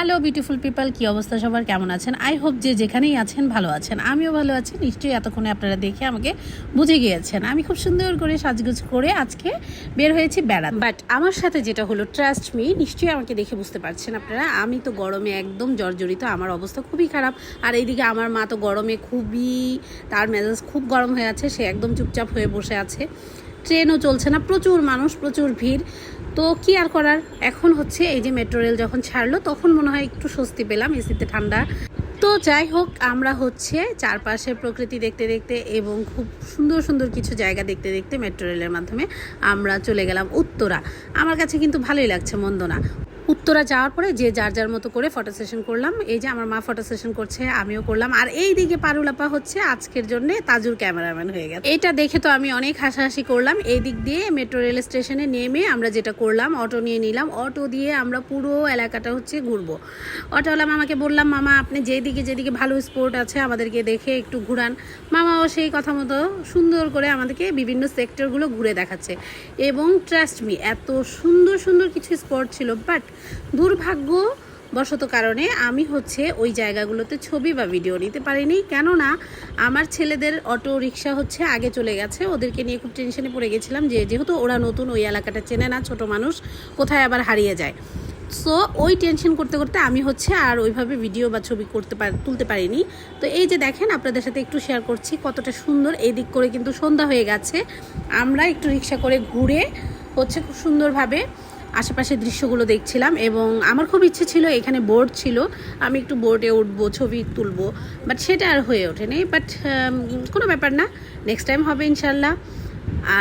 Hello beautiful people কি অবস্থা সবার? কেমন আছেন? আই হোপ যে যেখানেই আছেন ভালো আছেন। আমিও ভালো আছি। নিশ্চয়ই এতক্ষণে আপনারা দেখে আমাকে বুঝে গিয়েছেন। আমি খুব সুন্দর করে সাজগুজ করে আজকে বের হয়েছি বেড়াতে। বাট আমার সাথে যেটা হলো ট্রাস্ট মি নিশ্চয়ই আমাকে দেখে বুঝতে পারছেন আপনারা। আমি তো গরমে একদম জর্জরিত, আমার অবস্থা খুবই খারাপ। আর এইদিকে আমার মা তো গরমে খুবই, তার মেজাজ খুব গরম হয়ে আছে, সে একদম চুপচাপ হয়ে বসে আছে। ট্রেনও চলছে না, প্রচুর মানুষ, প্রচুর ভিড়। তো কি আর করার? এখন হচ্ছে এই যে মেট্রো রেল যখন ছাড়লো, তখন মনে হয় একটু স্বস্তি পেলাম, এসিতে ঠান্ডা। তো যাই হোক, আমরা হচ্ছে চারপাশের প্রকৃতি দেখতে দেখতে এবং খুব সুন্দর সুন্দর কিছু জায়গা দেখতে দেখতে মেট্রো রেলের মাধ্যমে আমরা চলে গেলাম উত্তরা। আমার কাছে কিন্তু ভালোই লাগছে মন্দ না উত্তরা যাওয়ার পরে যে যার যার মতো করে ফটো সেশন করলাম। এই যে আমার মা ফটো সেশন করছে, আমিও করলাম। আর এই দিকে পারুলাপা হচ্ছে আজকের জন্য তাজুর ক্যামেরাম্যান হয়ে গেছে। এটা দেখে তো আমি অনেক হাসাহাসি করলাম। এই দিক দিয়ে মেট্রো রেল স্টেশনে নেমে আমরা যেটা করলাম অটো নিয়ে নিলাম। অটো দিয়ে আমরা পুরো এলাকাটা হচ্ছে ঘুরবো। অটোওয়ালা মামাকে বললাম, মামা, আপনি যেদিকে যেদিকে ভালো স্পোর্ট আছে, আমাদেরকে দেখে একটু ঘুরান। মামাও সেই কথা মতো সুন্দর করে আমাদেরকে বিভিন্ন সেক্টরগুলো ঘুরে দেখাচ্ছে। এবং ট্রাস্ট মি এত সুন্দর সুন্দর কিছু স্পট ছিল। বাট দুর্ভাগ্য বশত কারণে আমি হচ্ছে ওই জায়গাগুলোতে ছবি বা ভিডিও নিতে পারিনি। কেননা আমার ছেলেদের অটো রিক্সা হচ্ছে আগে চলে গেছে। ওদেরকে নিয়ে খুব টেনশনে পড়ে গেছিলাম যে যেহেতু ওরা নতুন, ওই এলাকাটা চেনে না, ছোট মানুষ, কোথায় আবার হারিয়ে যায়। সো ওই টেনশন করতে করতে আমি হচ্ছে আর ওইভাবে ভিডিও বা ছবি করতে পার, তুলতে পারিনি। তো এই যে দেখেন, আপনাদের সাথে একটু শেয়ার করছি কতটা সুন্দর। এই দিক করে কিন্তু সন্ধ্যা হয়ে গেছে। আমরা একটু রিক্সা করে ঘুরে হচ্ছে খুব সুন্দরভাবে আশেপাশের দৃশ্যগুলো দেখছিলাম এবং আমার খুব ইচ্ছে ছিল, এখানে বোর্ড ছিল, আমি একটু বোর্ডে উঠবো, ছবি তুলবো বাট সেটা আর হয়ে ওঠেনি বাট কোনো ব্যাপার না নেক্সট টাইম হবে ইনশাল্লাহ।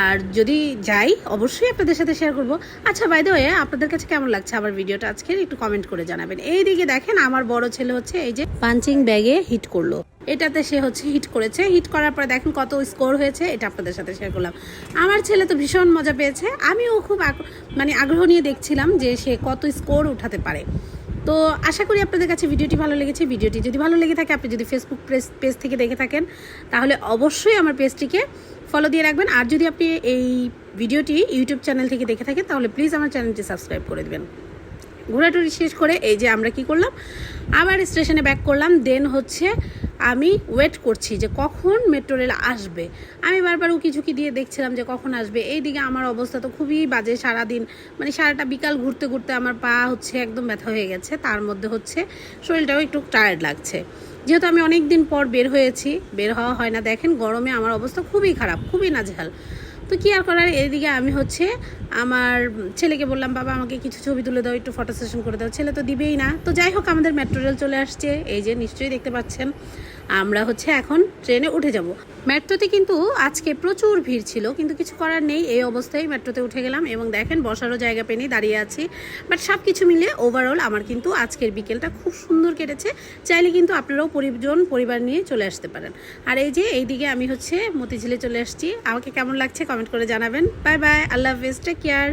আর যদি যাই, অবশ্যই আপনাদের সাথে শেয়ার করব। আচ্ছা বাই দ্য ওয়ে আপনাদের কাছে কেমন লাগছে আমার ভিডিওটা আজকে একটু কমেন্ট করে জানাবেন। এই দিকে দেখেন, আমার বড় ছেলে হচ্ছে এই যে পাঞ্চিং ব্যাগে হিট করল। এটাতে সে হচ্ছে হিট করেছে। হিট করার পর দেখেন কত স্কোর হয়েছে, এটা আপনাদের সাথে শেয়ার করলাম। আমার ছেলে তো ভীষণ মজা পেয়েছে। আমিও খুব মানে আগ্রহ নিয়ে দেখছিলাম যে সে কত স্কোর উঠাতে পারে। তো আশা করি আপনাদের কাছে ভিডিওটি ভালো লেগেছে। ভিডিওটি যদি ভালো লেগে থাকে, আপনি যদি ফেসবুক পেজ থেকে দেখে থাকেন, তাহলে অবশ্যই আমার পেজটিকে ফলো দিয়ে রাখবেন। আর যদি আপনি এই ভিডিওটি ইউটিউব চ্যানেল থেকে দেখে থাকেন, তাহলে প্লিজ আমার চ্যানেলটি সাবস্ক্রাইব করে দেবেন। ঘোরাঘুরি শেষ করে এই যে আমরা কি করলাম? আবার স্টেশনে ব্যাক করলাম। দেন হচ্ছে আমি ওয়েট করছি যে কখন মেট্রো রেল আসবে। আমি বারবার উকি ঝুঁকি দিয়ে দেখছিলাম যে কখন আসবে। এইদিকে আমার অবস্থা তো খুবই বাজে সারাদিন। মানে সারাটা বিকাল ঘুরতে ঘুরতে আমার পা হচ্ছে একদম ব্যথা হয়ে গেছে। তার মধ্যে হচ্ছে শরীরটাও একটু টায়ার্ড লাগছে। যেহেতু আমি অনেক দিন পর বের হয়েছি, বের হওয়া হয় না। দেখেন গরমে আমার অবস্থা খুবই খারাপ, খুবই নাজেহাল। তো কি আর করার? এদিকে আমি হচ্ছে আমার ছেলেকে বললাম, বাবা, আমাকে কিছু ছবি তুলে দাও, একটু ফটো সেশন করে দাও। ছেলে তো দিবেই না। তো যাই হোক, আমাদের মেট্রো রেল চলে আসছে। এই যে, নিশ্চয়ই দেখতে পাচ্ছেন, আমরা হচ্ছে এখন ট্রেনে উঠে যাব। মেট্রোতে কিন্তু আজকে প্রচুর ভিড় ছিল, কিন্তু কিছু করার নেই। এই অবস্থায় মেট্রোতে উঠে গেলাম এবং দেখেন, বসারও জায়গা পেয়ে দাঁড়িয়ে আছি। বাট সব কিছু মিলে ওভারঅল আমার কিন্তু আজকের বিকেলটা খুব সুন্দর কেটেছে। চাইলে কিন্তু আপনারাও পরিজন, পরিবার নিয়ে চলে আসতে পারেন। আর এই যে, এইদিকে আমি হচ্ছে মতিঝিলে চলে আসছি। আমাকে কেমন লাগছে কমেন্ট করে জানাবেন। বাই বাই আল্লাহ হাফেজ টেক কেয়ার